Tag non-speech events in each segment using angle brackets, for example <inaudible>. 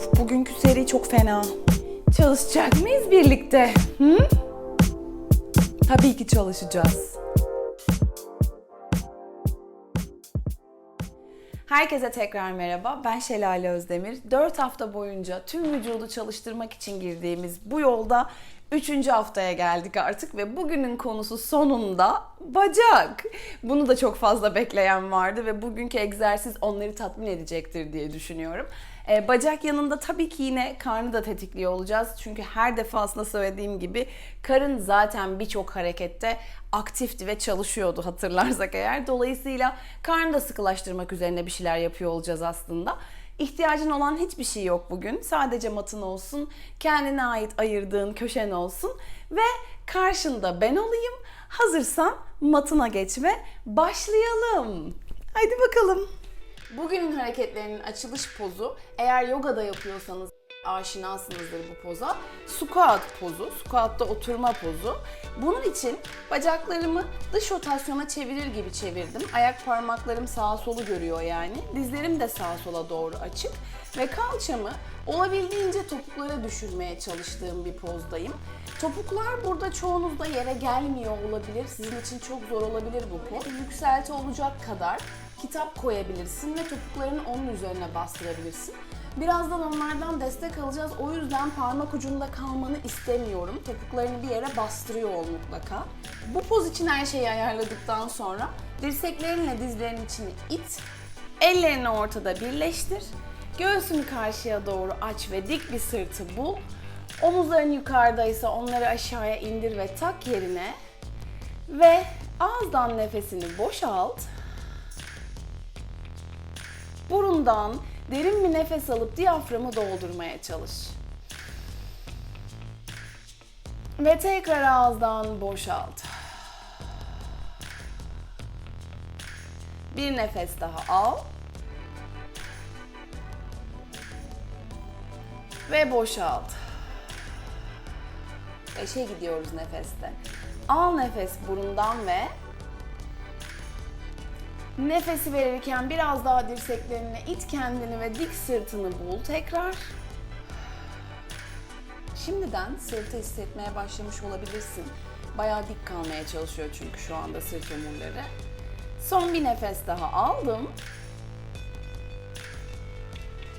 Of bugünkü seri çok fena. Çalışacak mıyız birlikte? Hı? Tabii ki çalışacağız. Herkese tekrar merhaba. Ben Şelale Özdemir. 4 hafta boyunca tüm vücudu çalıştırmak için girdiğimiz bu yolda 3. haftaya geldik artık ve bugünün konusu sonunda bacak. Bunu da çok fazla bekleyen vardı ve bugünkü egzersiz onları tatmin edecektir diye düşünüyorum. Ee, bacak yanında tabii ki yine karnı da tetikliyor olacağız. Çünkü her defasında söylediğim gibi karın zaten birçok harekette aktifti ve çalışıyordu hatırlarsak eğer. Dolayısıyla karnı da sıkılaştırmak üzerine bir şeyler yapıyor olacağız aslında. İhtiyacın olan hiçbir şey yok bugün. Sadece matın olsun, kendine ait ayırdığın köşen olsun ve karşında ben olayım. Hazırsan matına geç ve başlayalım. Haydi bakalım. Bugünün hareketlerinin açılış pozu eğer yogada yapıyorsanız aşinasınızdır bu poza. Squat pozu, squat'ta oturma pozu. Bunun için bacaklarımı dış rotasyona çevirir gibi çevirdim. Ayak parmaklarım sağa solu görüyor yani. Dizlerim de sağa sola doğru açık. Ve kalçamı olabildiğince topuklara düşürmeye çalıştığım bir pozdayım. Topuklar burada çoğunuzda yere gelmiyor olabilir. Sizin için çok zor olabilir bu poz. Yükselti olacak kadar kitap koyabilirsin ve topuklarını onun üzerine bastırabilirsin. Birazdan onlardan destek alacağız. O yüzden parmak ucunda kalmanı istemiyorum. Topuklarını bir yere bastırıyor ol mutlaka. Bu poz için her şeyi ayarladıktan sonra dirseklerinle dizlerinin içini it. Ellerini ortada birleştir. Göğsünü karşıya doğru aç ve dik bir sırtı bul. Omuzların yukarıdaysa onları aşağıya indir ve tak yerine. Ve ağızdan nefesini boşalt. Burundan derin bir nefes alıp diyaframı doldurmaya çalış. Ve tekrar ağızdan boşalt. Bir nefes daha al. Ve boşalt. Beşe gidiyoruz nefeste. Al nefes burundan ve Nefesi verirken biraz daha dirseklerine it kendini ve dik sırtını bul tekrar. Şimdiden sırtı hissetmeye başlamış olabilirsin. Bayağı dik kalmaya çalışıyor çünkü şu anda sırt omurları. Son bir nefes daha aldım.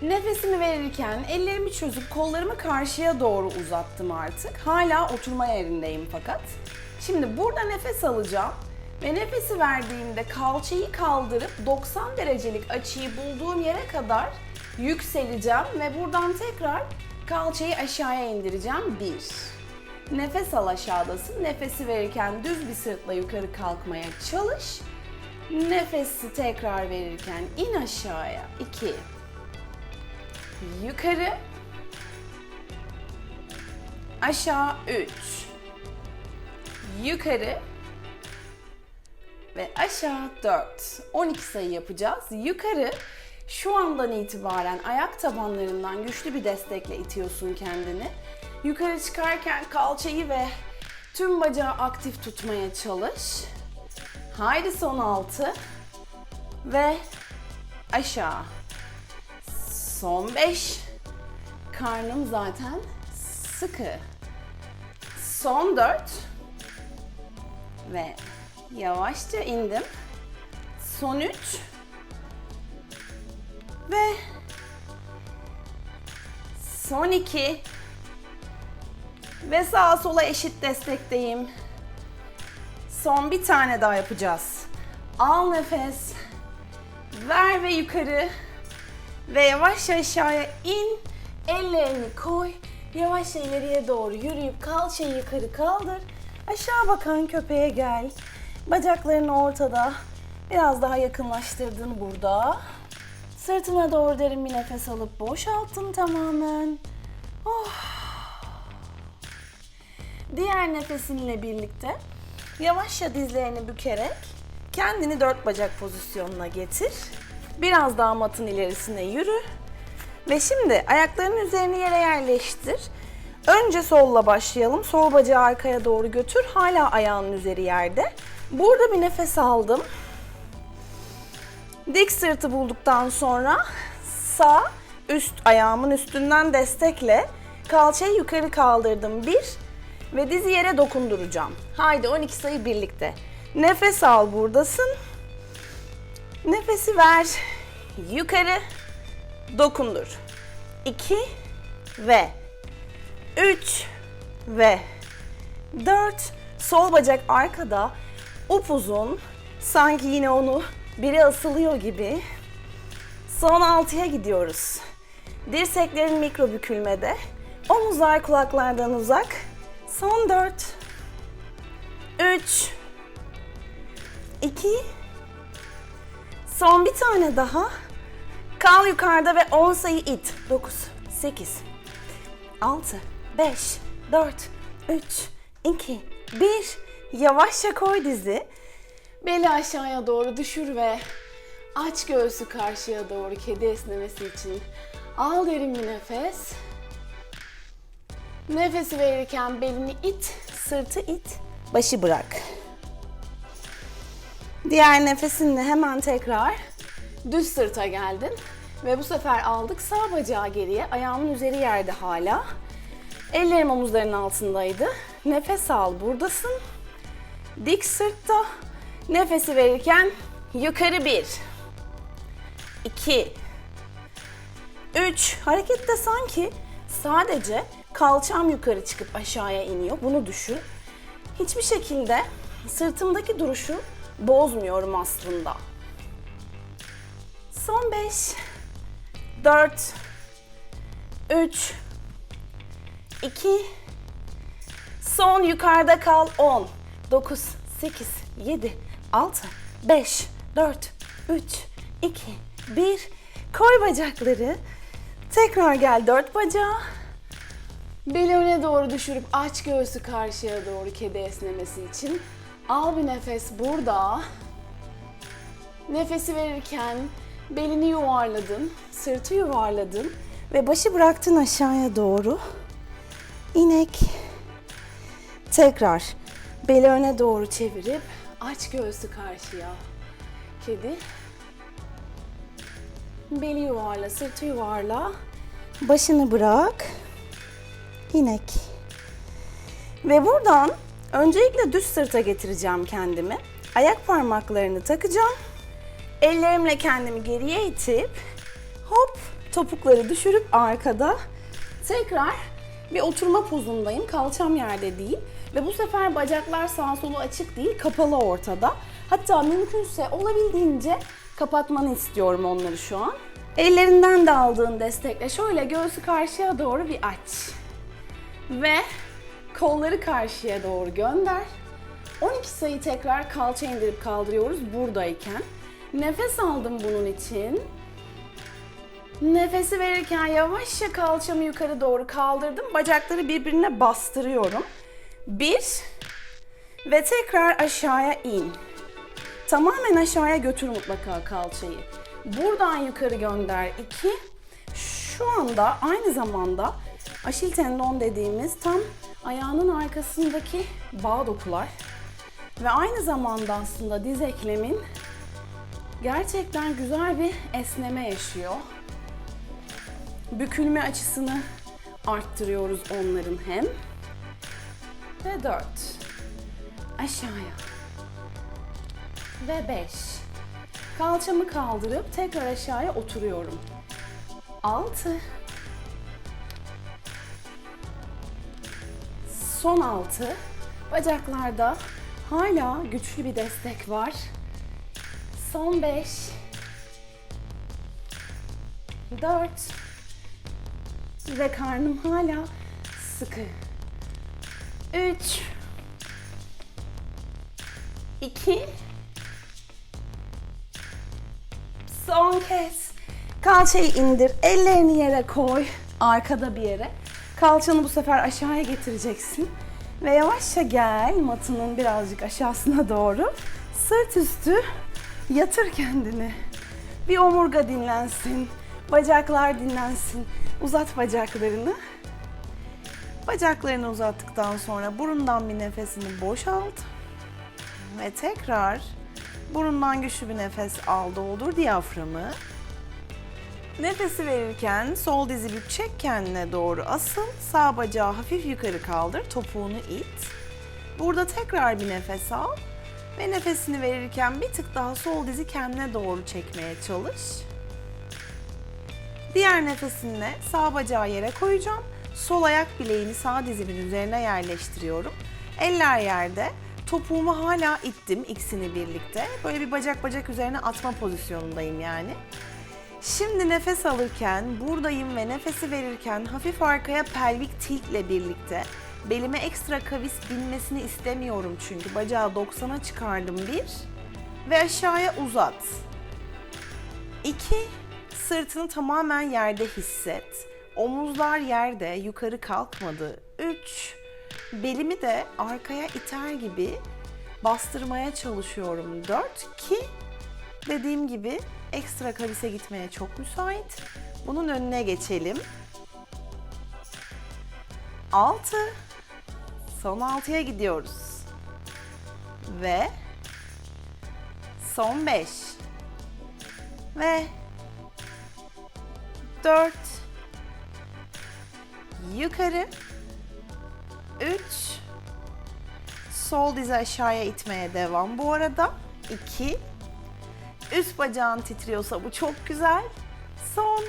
Nefesimi verirken ellerimi çözüp kollarımı karşıya doğru uzattım artık. Hala oturma yerindeyim fakat. Şimdi burada nefes alacağım. Ve nefesi verdiğimde kalçayı kaldırıp 90 derecelik açıyı bulduğum yere kadar yükseleceğim ve buradan tekrar kalçayı aşağıya indireceğim. 1. Nefes al aşağıdasın. Nefesi verirken düz bir sırtla yukarı kalkmaya çalış. Nefesi tekrar verirken in aşağıya. 2. Yukarı. Aşağı 3. Yukarı ve aşağı 4. 12 sayı yapacağız. Yukarı şu andan itibaren ayak tabanlarından güçlü bir destekle itiyorsun kendini. Yukarı çıkarken kalçayı ve tüm bacağı aktif tutmaya çalış. Haydi son 6 ve aşağı. Son 5. Karnım zaten sıkı. Son 4 ve Yavaşça indim. Son 3. Ve son 2. Ve sağa sola eşit destekteyim. Son bir tane daha yapacağız. Al nefes. Ver ve yukarı. Ve yavaş aşağıya in. Ellerini koy. Yavaş ileriye doğru yürüyüp kalçayı yukarı kaldır. Aşağı bakan köpeğe gel. Bacaklarını ortada. Biraz daha yakınlaştırdın burada. Sırtına doğru derin bir nefes alıp boşalttın tamamen. Oh. Diğer nefesinle birlikte yavaşça dizlerini bükerek kendini dört bacak pozisyonuna getir. Biraz daha matın ilerisine yürü. Ve şimdi ayaklarının üzerine yere yerleştir. Önce solla başlayalım. Sol bacağı arkaya doğru götür. Hala ayağının üzeri yerde. Burada bir nefes aldım. Dik sırtı bulduktan sonra sağ üst ayağımın üstünden destekle kalçayı yukarı kaldırdım. Bir ve dizi yere dokunduracağım. Haydi 12 sayı birlikte. Nefes al buradasın. Nefesi ver. Yukarı dokundur. 2 ve 3 ve 4 sol bacak arkada upuzun sanki yine onu biri asılıyor gibi son 6'ya gidiyoruz. Dirseklerin mikro bükülmede. Omuzlar kulaklardan uzak. Son 4 3 2 Son bir tane daha. Kal yukarıda ve 10 sayı it. 9 8 6 5 4 3 2 1 Yavaşça koy dizi. Beli aşağıya doğru düşür ve aç göğsü karşıya doğru kedi esnemesi için. Al derin bir nefes. Nefesi verirken belini it, sırtı it, başı bırak. Diğer nefesinle hemen tekrar düz sırta geldin. Ve bu sefer aldık sağ bacağı geriye. Ayağımın üzeri yerde hala. Ellerim omuzların altındaydı. Nefes al buradasın. Dik sırtta. Nefesi verirken yukarı bir. iki, Üç. Harekette sanki sadece kalçam yukarı çıkıp aşağıya iniyor. Bunu düşün. Hiçbir şekilde sırtımdaki duruşu bozmuyorum aslında. Son 5 4 3 2 Son yukarıda kal 10 9 8 7 6 5 4 3 2 1 Koy bacakları. Tekrar gel dört bacağı. Beli öne doğru düşürüp aç göğsü karşıya doğru kedi esnemesi için. Al bir nefes burada. Nefesi verirken belini yuvarladın, sırtı yuvarladın ve başı bıraktın aşağıya doğru. İnek. Tekrar beli öne doğru çevirip aç göğsü karşıya. Kedi. Beli yuvarla, sırtı yuvarla. Başını bırak. İnek. Ve buradan öncelikle düz sırta getireceğim kendimi. Ayak parmaklarını takacağım. Ellerimle kendimi geriye itip hop topukları düşürüp arkada tekrar bir oturma pozundayım. Kalçam yerde değil. Ve bu sefer bacaklar sağ solu açık değil, kapalı ortada. Hatta mümkünse olabildiğince kapatmanı istiyorum onları şu an. Ellerinden de aldığın destekle şöyle göğsü karşıya doğru bir aç. Ve kolları karşıya doğru gönder. 12 sayı tekrar kalça indirip kaldırıyoruz buradayken. Nefes aldım bunun için. Nefesi verirken yavaşça kalçamı yukarı doğru kaldırdım. Bacakları birbirine bastırıyorum. Bir ve tekrar aşağıya in. Tamamen aşağıya götür mutlaka kalçayı. Buradan yukarı gönder. iki. Şu anda aynı zamanda aşil tendon dediğimiz tam ayağının arkasındaki bağ dokular ve aynı zamanda aslında diz eklemin gerçekten güzel bir esneme yaşıyor. Bükülme açısını arttırıyoruz onların hem. Ve dört. Aşağıya. Ve beş. Kalçamı kaldırıp tekrar aşağıya oturuyorum. Altı. Son altı. Bacaklarda hala güçlü bir destek var. Son beş. Dört. Ve karnım hala sıkı. Üç. İki. Son kez. Kalçayı indir. Ellerini yere koy. Arkada bir yere. Kalçanı bu sefer aşağıya getireceksin. Ve yavaşça gel matının birazcık aşağısına doğru. Sırt üstü yatır kendini. Bir omurga dinlensin. Bacaklar dinlensin. Uzat bacaklarını. Bacaklarını uzattıktan sonra burundan bir nefesini boşalt. Ve tekrar burundan güçlü bir nefes al doldur diyaframı. Nefesi verirken sol dizi bük çek kendine doğru asıl. Sağ bacağı hafif yukarı kaldır. Topuğunu it. Burada tekrar bir nefes al. Ve nefesini verirken bir tık daha sol dizi kendine doğru çekmeye çalış. Diğer nefesinle sağ bacağı yere koyacağım. Sol ayak bileğini sağ dizimin üzerine yerleştiriyorum. Eller yerde. Topuğumu hala ittim ikisini birlikte. Böyle bir bacak bacak üzerine atma pozisyonundayım yani. Şimdi nefes alırken buradayım ve nefesi verirken hafif arkaya pelvik tiltle birlikte belime ekstra kavis binmesini istemiyorum çünkü bacağı 90'a çıkardım bir ve aşağıya uzat. 2. Sırtını tamamen yerde hisset. Omuzlar yerde, yukarı kalkmadı. 3. Belimi de arkaya iter gibi bastırmaya çalışıyorum. 4. Ki dediğim gibi ekstra kavise gitmeye çok müsait. Bunun önüne geçelim. 6. Son 6'ya gidiyoruz. Ve son 5. Ve 4 yukarı 3 sol dizi aşağıya itmeye devam bu arada 2 üst bacağın titriyorsa bu çok güzel son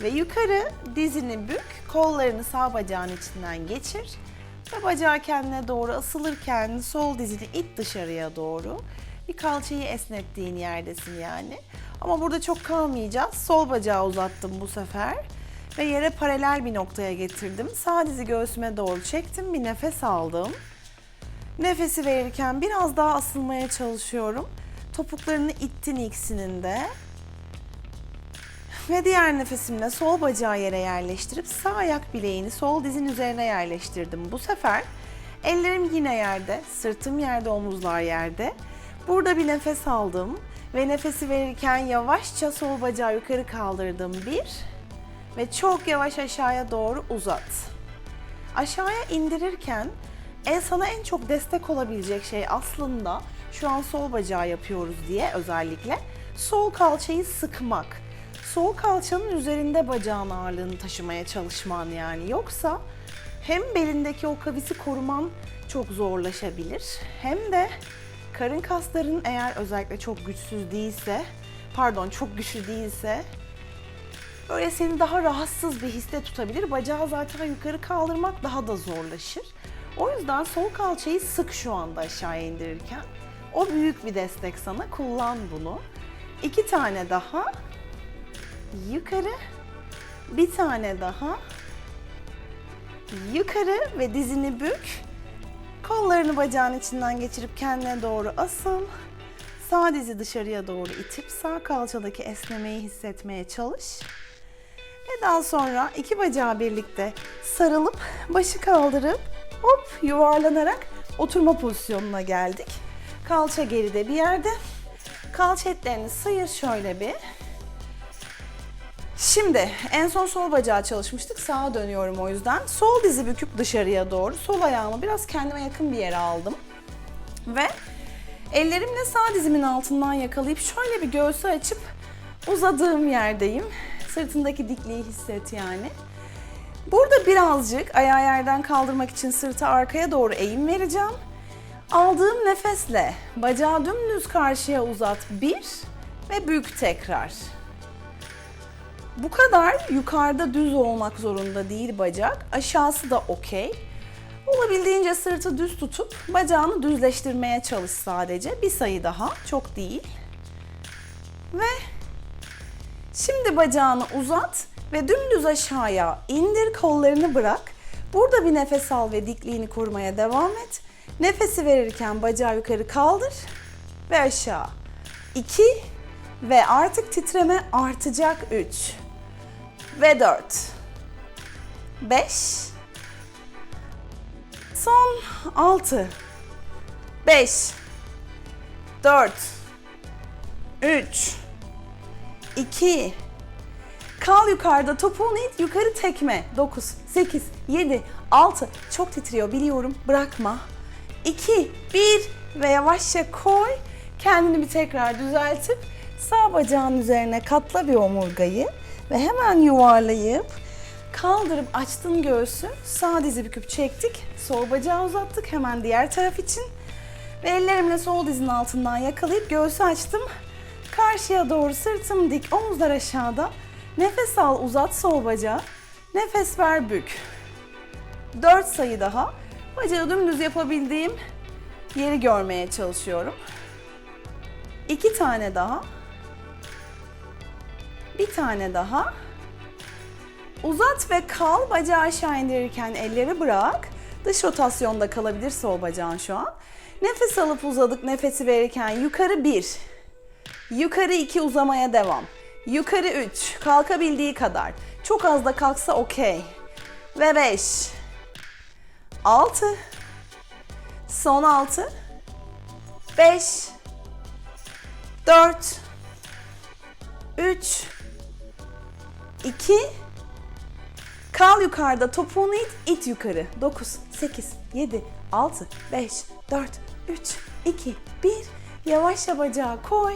ve yukarı dizini bük kollarını sağ bacağın içinden geçir ve bacağı kendine doğru asılırken sol dizini it dışarıya doğru bir kalçayı esnettiğin yerdesin yani. Ama burada çok kalmayacağız. Sol bacağı uzattım bu sefer. Ve yere paralel bir noktaya getirdim. Sağ dizi göğsüme doğru çektim. Bir nefes aldım. Nefesi verirken biraz daha asılmaya çalışıyorum. Topuklarını ittin ikisinin de. Ve diğer nefesimle sol bacağı yere yerleştirip sağ ayak bileğini sol dizin üzerine yerleştirdim. Bu sefer ellerim yine yerde, sırtım yerde, omuzlar yerde. Burada bir nefes aldım ve nefesi verirken yavaşça sol bacağı yukarı kaldırdım bir ve çok yavaş aşağıya doğru uzat. Aşağıya indirirken en sana en çok destek olabilecek şey aslında şu an sol bacağı yapıyoruz diye özellikle sol kalçayı sıkmak. Sol kalçanın üzerinde bacağın ağırlığını taşımaya çalışman yani. Yoksa hem belindeki o kavisi koruman çok zorlaşabilir hem de karın kasların eğer özellikle çok güçsüz değilse, pardon çok güçlü değilse böyle seni daha rahatsız bir hisse tutabilir. Bacağı zaten yukarı kaldırmak daha da zorlaşır. O yüzden sol kalçayı sık şu anda aşağıya indirirken. O büyük bir destek sana. Kullan bunu. İki tane daha. Yukarı. Bir tane daha. Yukarı ve dizini bük. Kollarını bacağın içinden geçirip kendine doğru asıl. Sağ dizi dışarıya doğru itip sağ kalçadaki esnemeyi hissetmeye çalış. Ve daha sonra iki bacağı birlikte sarılıp başı kaldırıp hop yuvarlanarak oturma pozisyonuna geldik. Kalça geride bir yerde. Kalça etlerini sıyır şöyle bir. Şimdi en son sol bacağı çalışmıştık. Sağa dönüyorum o yüzden. Sol dizi büküp dışarıya doğru. Sol ayağımı biraz kendime yakın bir yere aldım. Ve ellerimle sağ dizimin altından yakalayıp şöyle bir göğsü açıp uzadığım yerdeyim. Sırtındaki dikliği hisset yani. Burada birazcık ayağı yerden kaldırmak için sırtı arkaya doğru eğim vereceğim. Aldığım nefesle bacağı dümdüz karşıya uzat bir ve bük tekrar. Bu kadar yukarıda düz olmak zorunda değil bacak. Aşağısı da okey. Olabildiğince sırtı düz tutup bacağını düzleştirmeye çalış sadece. Bir sayı daha, çok değil. Ve şimdi bacağını uzat ve dümdüz aşağıya indir, kollarını bırak. Burada bir nefes al ve dikliğini korumaya devam et. Nefesi verirken bacağı yukarı kaldır ve aşağı. 2 ve artık titreme artacak 3 ve 4 5 son 6 5 4 3 2 Kal yukarıda topuğunu it yukarı tekme 9 8 7 6 çok titriyor biliyorum bırakma 2 1 ve yavaşça koy kendini bir tekrar düzeltip Sağ bacağın üzerine katla bir omurgayı ve hemen yuvarlayıp kaldırıp açtın göğsü. Sağ dizi büküp çektik. Sol bacağı uzattık hemen diğer taraf için. Ve ellerimle sol dizin altından yakalayıp göğsü açtım. Karşıya doğru sırtım dik, omuzlar aşağıda. Nefes al, uzat sol bacağı. Nefes ver, bük. 4 sayı daha. Bacağı dümdüz yapabildiğim yeri görmeye çalışıyorum. 2 tane daha. Bir tane daha. Uzat ve kal. Bacağı aşağı indirirken elleri bırak. Dış rotasyonda kalabilir sol bacağın şu an. Nefes alıp uzadık. Nefesi verirken yukarı bir. Yukarı iki uzamaya devam. Yukarı üç. Kalkabildiği kadar. Çok az da kalksa okey. Ve beş. Altı. Son altı. Beş. Dört. Üç. İki. Kal yukarıda, topuğunu it, it yukarı. 9, 8, 7, 6, 5, 4, 3, 2, 1. Yavaşça bacağı koy.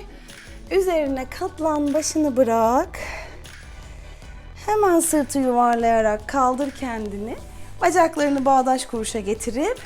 Üzerine katlan, başını bırak. Hemen sırtı yuvarlayarak kaldır kendini. Bacaklarını bağdaş kuruşa getirip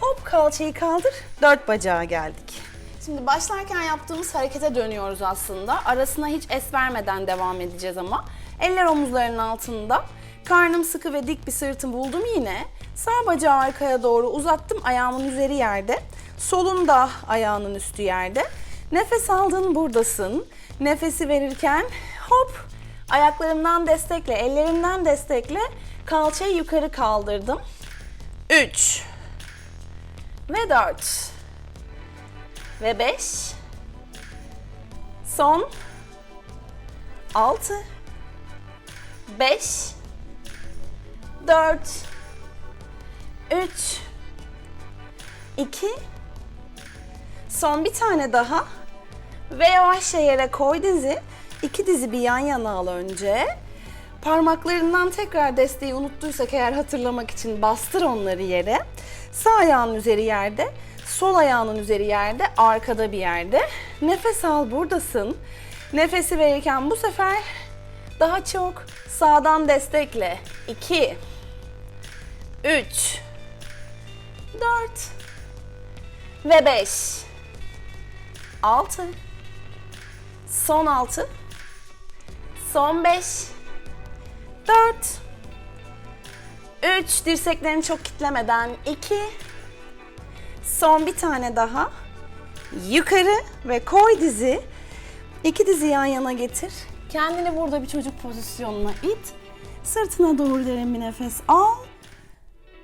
hop kalçayı kaldır. Dört bacağa geldik. Şimdi başlarken yaptığımız harekete dönüyoruz aslında. Arasına hiç es vermeden devam edeceğiz ama. Eller omuzların altında. Karnım sıkı ve dik bir sırtım buldum yine. Sağ bacağı arkaya doğru uzattım. Ayağımın üzeri yerde. Solun da ayağının üstü yerde. Nefes aldın buradasın. Nefesi verirken hop ayaklarımdan destekle, ellerimden destekle kalçayı yukarı kaldırdım. 3 ve 4 ve 5 son 6 5 4 3 2 Son bir tane daha ve yavaşça yere koy dizi. İki dizi bir yan yana al önce. Parmaklarından tekrar desteği unuttuysak eğer hatırlamak için bastır onları yere. Sağ ayağın üzeri yerde, sol ayağının üzeri yerde, arkada bir yerde. Nefes al buradasın. Nefesi verirken bu sefer daha çok sağdan destekle. 2 3 4 ve 5 6 Son 6 Son 5 4 3 dirseklerini çok kitlemeden 2 Son bir tane daha Yukarı ve koy dizi İki dizi yan yana getir. Kendini burada bir çocuk pozisyonuna it. Sırtına doğru derin bir nefes al.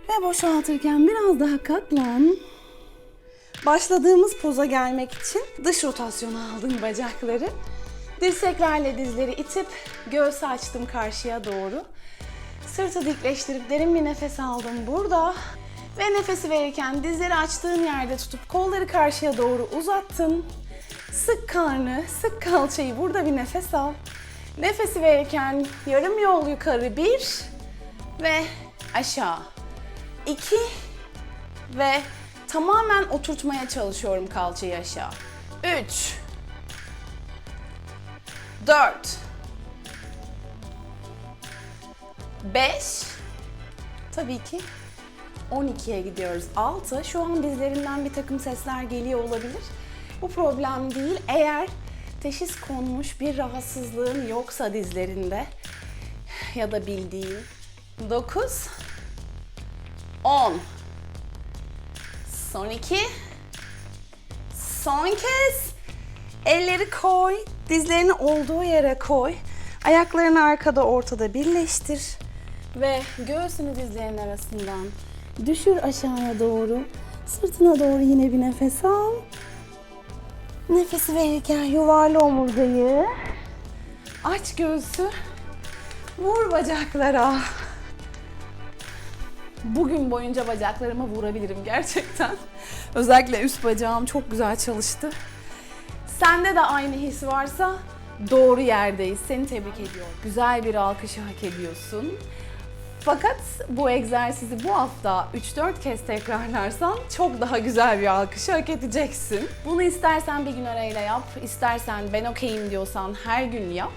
Ve boşaltırken biraz daha katlan. Başladığımız poza gelmek için dış rotasyona aldım bacakları. Dirseklerle dizleri itip göğsü açtım karşıya doğru. Sırtı dikleştirip derin bir nefes aldım burada. Ve nefesi verirken dizleri açtığın yerde tutup kolları karşıya doğru uzattın. Sık karnı, sık kalçayı burada bir nefes al. Nefesi verirken yarım yol yukarı bir ve aşağı. iki ve tamamen oturtmaya çalışıyorum kalçayı aşağı. 3 4 5 Tabii ki 12'ye gidiyoruz. 6 şu an dizlerimden bir takım sesler geliyor olabilir. Bu problem değil. Eğer teşhis konmuş bir rahatsızlığın yoksa dizlerinde ya da bildiğin 9 10 Son iki. Son kez. Elleri koy. Dizlerini olduğu yere koy. Ayaklarını arkada ortada birleştir. Ve göğsünü dizlerin arasından düşür aşağıya doğru. Sırtına doğru yine bir nefes al. Nefesi verirken yuvarla omurgayı. Aç göğsü. Vur bacaklara. Bugün boyunca bacaklarıma vurabilirim gerçekten. <laughs> Özellikle üst bacağım çok güzel çalıştı. Sende de aynı his varsa doğru yerdeyiz. Seni tebrik ediyorum. Güzel bir alkışı hak ediyorsun. Fakat bu egzersizi bu hafta 3-4 kez tekrarlarsan çok daha güzel bir alkışı hak edeceksin. Bunu istersen bir gün arayla yap, istersen ben okeyim diyorsan her gün yap.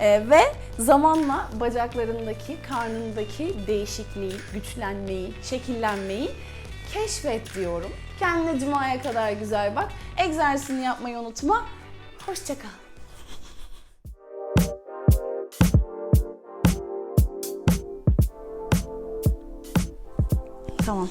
Ee, ve zamanla bacaklarındaki, karnındaki değişikliği, güçlenmeyi, şekillenmeyi keşfet diyorum. Kendine cumaya kadar güzel bak. Egzersizini yapmayı unutma. Hoşçakal. Tamam.